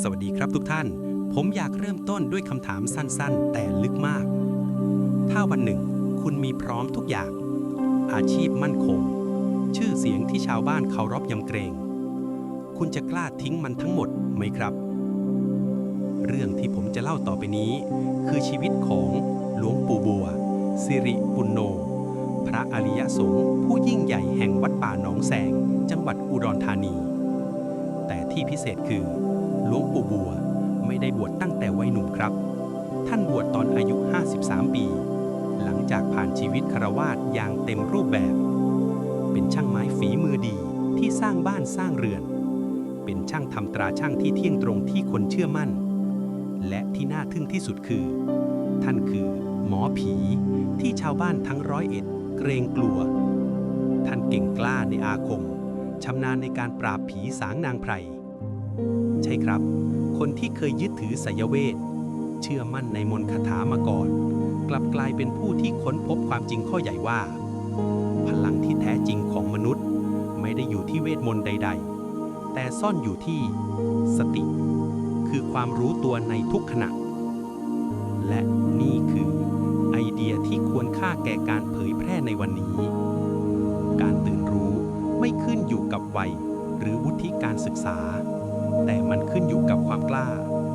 สวัสดีครับทุกท่าน ผมอยากเริ่มต้นด้วยคำถามสั้นๆ แต่ลึกมาก ถ้าวันหนึ่งคุณมีพร้อมทุกอย่าง อาชีพมั่นคง ชื่อเสียงที่ชาวบ้านเคารพยำเกรง คุณจะกล้าทิ้งมันทั้งหมดไหมครับ เรื่องที่ผมจะเล่าต่อไปนี้ คือชีวิตของหลวงปู่บัว สิริปุณโนพระอริยสงฆ์ผู้ยิ่งใหญ่แห่งวัดป่าหนองแสง จังหวัดอุดรธานี ที่พิเศษคือหลวงปู่บัวไม่ได้บวชตั้งแต่วัยหนุ่มครับ ท่านบวชตอนอายุ 53 ปี หลังจากผ่านชีวิตคารวาสอย่างเต็มรูปแบบ เป็นช่างไม้ฝีมือดีที่สร้างบ้านสร้างเรือน เป็นช่างทำตราช่างที่เที่ยงตรงที่คนเชื่อมั่น และที่น่าทึ่งที่สุดคือ ท่านคือหมอผีที่ชาวบ้านทั้งร้อยเอ็ดเกรงกลัว ท่านเก่งกล้าในอาคมชำนาญในการปราบผีสางนางไพร ใช่ครับ คนที่เคยยึดถือไสยเวท เชื่อมั่นในมนต์คาถามาก่อน กลับกลายเป็นผู้ที่ค้นพบความจริงข้อใหญ่ว่า พลังที่แท้จริงของมนุษย์ไม่ได้อยู่ที่เวทมนต์ใด ๆ แต่ซ่อนอยู่ที่สติ คือความรู้ตัวในทุกขณะ และนี่คือไอเดียที่ควรค่าแก่การเผยแพร่ในวันนี้ การตื่นรู้ไม่ขึ้นอยู่กับวัย หรือวุฒิการศึกษา แต่มันขึ้นอยู่กับความกล้า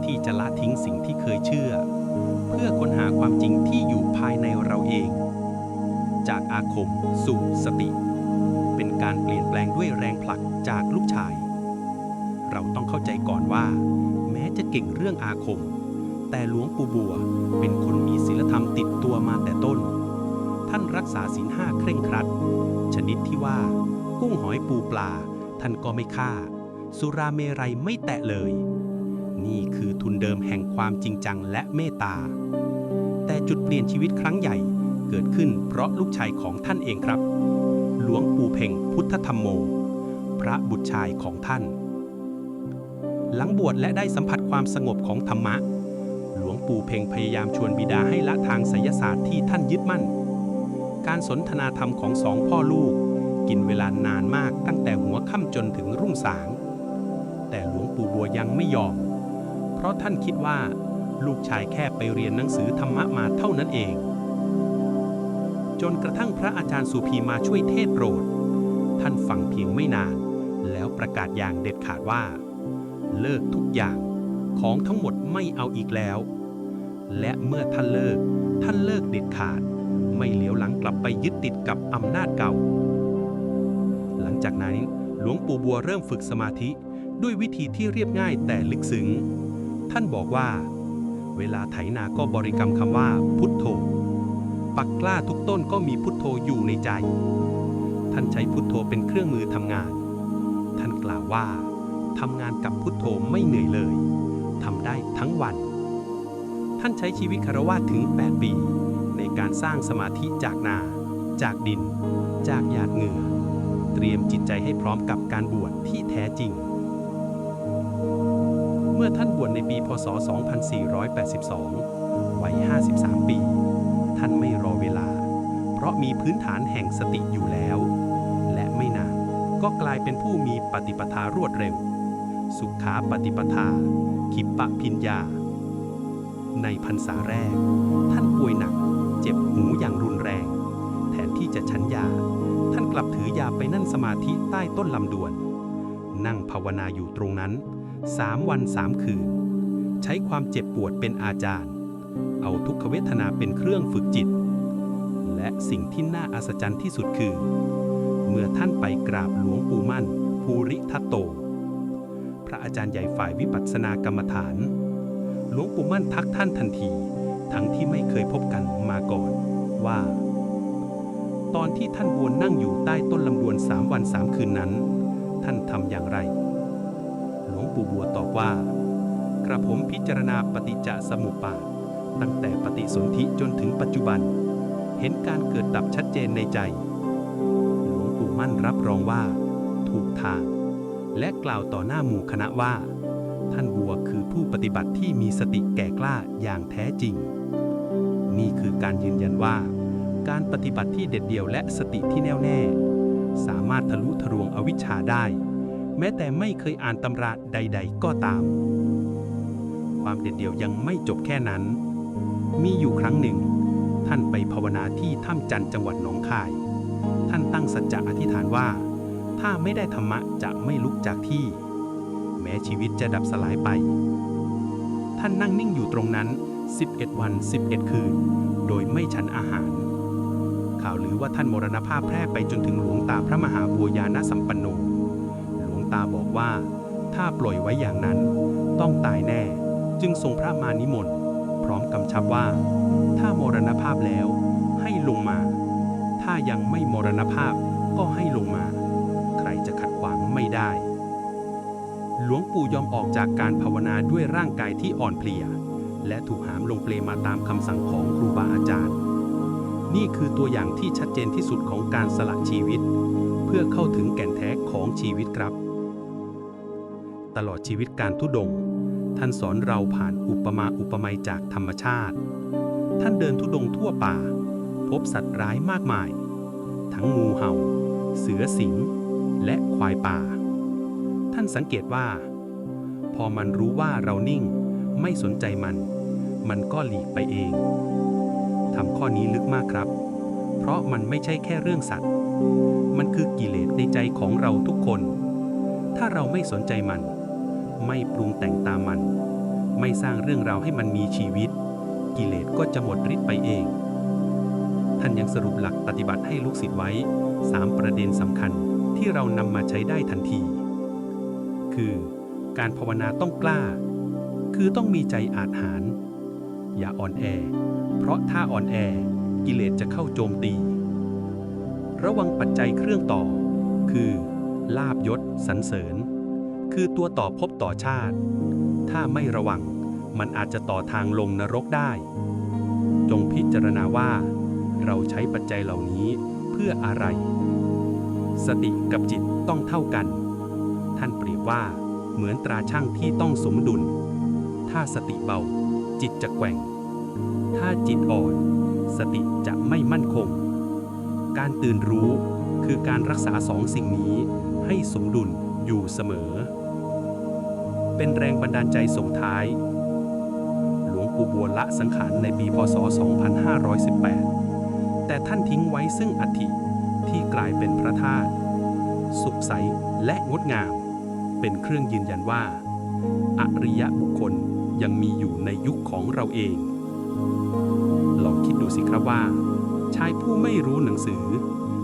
ที่จะละทิ้งสิ่งที่เคยเชื่อ เพื่อค้นหาความจริงที่อยู่ภายในเราเอง จากอาคมสู่สติ เป็นการเปลี่ยนแปลงด้วยแรงผลักจากลูกชาย เราต้องเข้าใจก่อนว่า แม้จะเก่งเรื่องอาคม แต่หลวงปู่บัวเป็นคนมีศีลธรรมติดตัวมาแต่ต้น ท่านรักษาศีลห้าเคร่งครัด ชนิดที่ว่า กุ้งหอยปูปลาท่านก็ไม่ฆ่า สุราเมรัยไม่แตะเลย นี่คือทุนเดิมแห่งความจริงจังและเมตตา แต่จุดเปลี่ยนชีวิตครั้งใหญ่เกิดขึ้นเพราะลูกชายของท่านเองครับ หลวงปู่เพ่งพุทธธรรมโม พระบุตรชายของท่าน หลังบวชและได้สัมผัสความสงบของธรรมะ หลวงปู่เพ่งพยายามชวนบิดาให้ละทางไสยศาสตร์ที่ท่านยึดมั่น การสนทนาธรรมของสองพ่อลูก กินเวลานานมากตั้งแต่หัวค่ำจนถึงรุ่งสาง แต่หลวงปู่บัวยังไม่ยอม เพราะท่านคิดว่าลูกชายแค่ไปเรียนหนังสือธรรมะมาเท่านั้นเอง จนกระทั่งพระอาจารย์สุพีมาช่วยเทศโปรด ท่านฟังเพียงไม่นาน แล้วประกาศอย่างเด็ดขาดว่า เลิกทุกอย่างของทั้งหมดไม่เอาอีกแล้ว และเมื่อท่านเลิก ท่านเลิกเด็ดขาด ไม่เหลียวหลังกลับไปยึดติดกับอำนาจเก่า หลังจากนั้นหลวงปู่บัวเริ่มฝึกสมาธิ ด้วยวิธีที่เรียบง่ายแต่ลึกซึ้ง ท่านบอกว่า เวลาไถนาก็บริกรรมคำว่า พุทโธ ปักกล้าทุกต้นก็มีพุทโธอยู่ในใจ ท่านใช้พุทโธเป็นเครื่องมือทำงาน ท่านกล่าวว่าทำงานกับพุทโธไม่เหนื่อยเลยทำได้ทั้งวัน ท่านใช้ชีวิตคารวะถึง 8 ปี ในการสร้างสมาธิจากนา จากดิน จากหยาดเหงื่อ เตรียมจิตใจให้พร้อมกับการบวชที่แท้จริง มื่อท่านบวชในปีพศ 2482 วัย 53 ปี ท่านไม่รอเวลา เพราะมีพื้นฐานแห่งสติอยู่แล้ว และไม่นานก็กลายเป็นผู้มีปฏิปทารวดเร็ว สุขาปฏิปทา ขิปปะพิญญา ในพรรษาแรก ท่านป่วยหนัก เจ็บหูอย่างรุนแรง แทนที่จะฉันยา ท่านกลับถือยาไปนั่งสมาธิใต้ต้นลำดวน นั่งภาวนาอยู่ตรงนั้น สามวันสามคืน ใช้ความเจ็บปวดเป็นอาจารย์ เอาทุกขเวทนาเป็นเครื่องฝึกจิต และสิ่งที่น่าอัศจรรย์ที่สุดคือ เมื่อท่านไปกราบหลวงปู่มั่น ภูริทัตโต พระอาจารย์ใหญ่ฝ่ายวิปัสสนากรรมฐาน หลวงปู่มั่นทักท่านทันที ทั้งที่ไม่เคยพบกันมาก่อนว่า ตอนที่ท่านบวนนั่งอยู่ใต้ต้นลำดวนสามวันสามคืนนั้น ท่านทำอย่างไร หลวงปู่บัวตอบว่า กระผมพิจารณาปฏิจจสมุปบาท ตั้งแต่ปฏิสนธิจนถึงปัจจุบัน เห็นการเกิดดับชัดเจนในใจ หลวงปู่มั่นรับรองว่า ถูกทาง และกล่าวต่อหน้าหมู่คณะว่า ท่านบัวคือผู้ปฏิบัติที่มีสติแก่กล้าอย่างแท้จริง นี่คือการยืนยันว่า การปฏิบัติที่เด็ดเดี่ยวและสติที่แน่วแน่ สามารถทะลุทะลวงอวิชชาได้ แม้แต่ไม่เคยอ่านตำราใด ๆ ก็ตาม ความเด็ดเดี่ยวยังไม่จบแค่นั้น มีอยู่ครั้งหนึ่ง ท่านไปภาวนาที่ถ้ำจันจังหวัดหนองคาย ท่านตั้งสัจจะอธิษฐานว่า ถ้าไม่ได้ธรรมะจะไม่ลุกจากที่ แม้ชีวิตจะดับสลายไป ท่านนั่งนิ่งอยู่ตรงนั้น 11 วัน 11 คืน โดยไม่ฉันอาหารข่าวลือว่าท่านมรณภาพแพร่ไปจนถึงหลวงตาพระมหาบัวยาณสัมปันโน ตาบอกว่า ถ้าปล่อยไว้อย่างนั้น ต้องตายแน่ จึงทรงพระมานิมนต์ พร้อมกำชับว่า ถ้ามรณภาพแล้วให้ลงมา ถ้ายังไม่มรณภาพก็ให้ลงมา ใครจะขัดขวางไม่ได้ หลวงปู่ยอมออกจากการภาวนาด้วยร่างกายที่อ่อนเพลีย และถูกหามลงเปลมาตามคำสั่งของครูบาอาจารย์ นี่คือตัวอย่างที่ชัดเจนที่สุดของการสละชีวิต เพื่อเข้าถึงแก่นแท้ของชีวิตครับ ตลอดชีวิตการทุดง ท่านสอนเราผ่านอุปมาอุปไมยจากธรรมชาติ ท่านเดินทุดงทั่วป่า พบสัตว์ร้ายมากมาย ทั้งงูเห่า เสือสิง และควายป่า ท่านสังเกตว่า พอมันรู้ว่าเรานิ่งไม่สนใจมัน มันก็หลีกไปเองทำข้อนี้ลึกมากครับ เพราะมันไม่ใช่แค่เรื่องสัตว์ มันคือกิเลสในใจของเราทุกคน ถ้าเราไม่สนใจมัน ไม่ปรุงแต่งตามมัน ไม่สร้างเรื่องราวให้มันมีชีวิต กิเลสก็จะหมดฤทธิ์ไปเอง ท่านยังสรุปหลักปฏิบัติให้ลูกศิษย์ไว้ 3 ประเด็นสำคัญที่เรานำมาใช้ได้ทันที คือ การภาวนาต้องกล้า คือต้องมีใจอาจหาร อย่าอ่อนแอ เพราะถ้าอ่อนแอกิเลสจะเข้าโจมตี ระวังปัจจัยเครื่องต่อ คือ ลาบยศสรรเสริญ คือตัวต่อภพต่อชาติ ถ้าไม่ระวังมันอาจจะต่อทางลงนรกได้ จงพิจารณาว่า เราใช้ปัจจัยเหล่านี้เพื่ออะไร สติกับจิตต้องเท่ากัน ท่านเปรียบว่าเหมือนตราช่างที่ต้องสมดุล ถ้าสติเบา จิตจะแกว่ง ถ้าจิตอ่อน สติจะไม่มั่นคง การตื่นรู้คือการรักษาสองสิ่งนี้ให้สมดุลอยู่เสมอ เป็นแรงบันดาลใจส่งท้าย หลวงปู่บัวละสังขารในปีพศ 2518 แต่ท่านทิ้งไว้ซึ่งอัฐิที่กลายเป็นพระธาตุสุขใสและงดงาม เป็นเครื่องยืนยันว่า อริยบุคคลยังมีอยู่ในยุคของเราเอง ลองคิดดูสิครับว่า ชายผู้ไม่รู้หนังสือ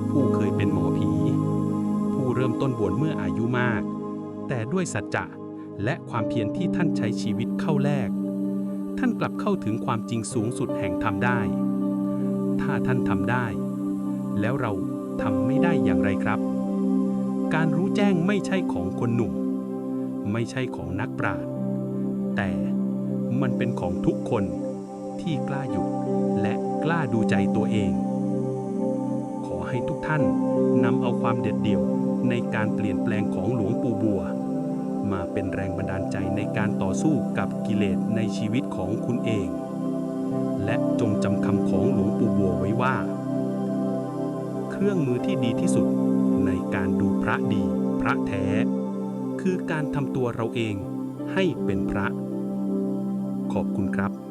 ผู้เคยเป็นหมอผี ผู้เริ่มต้นบวชเมื่ออายุมาก แต่ด้วยสัจจะ และความเพียรที่ท่านใช้ชีวิตเข้าแลก ท่านกลับเข้าถึงความจริงสูงสุดแห่งธรรมได้ ถ้าท่านทำได้ แล้วเราทำไม่ได้อย่างไรครับ การรู้แจ้งไม่ใช่ของคนหนุ่ม ไม่ใช่ของนักปราชญ์แต่มันเป็นของทุกคนที่กล้าหยุดและกล้าดูใจตัวเอง ขอให้ทุกท่านนำเอาความเด็ดเดี่ยวในการเปลี่ยนแปลงของหลวงปู่บัว มาเป็นแรงบันดาลใจในการต่อสู้กับกิเลสในชีวิตของคุณเอง และจงจำคำของหลวงปู่บัวไว้ว่า เครื่องมือที่ดีที่สุดในการดูพระดี พระแท้ คือการทำตัวเราเองให้เป็นพระ ขอบคุณครับ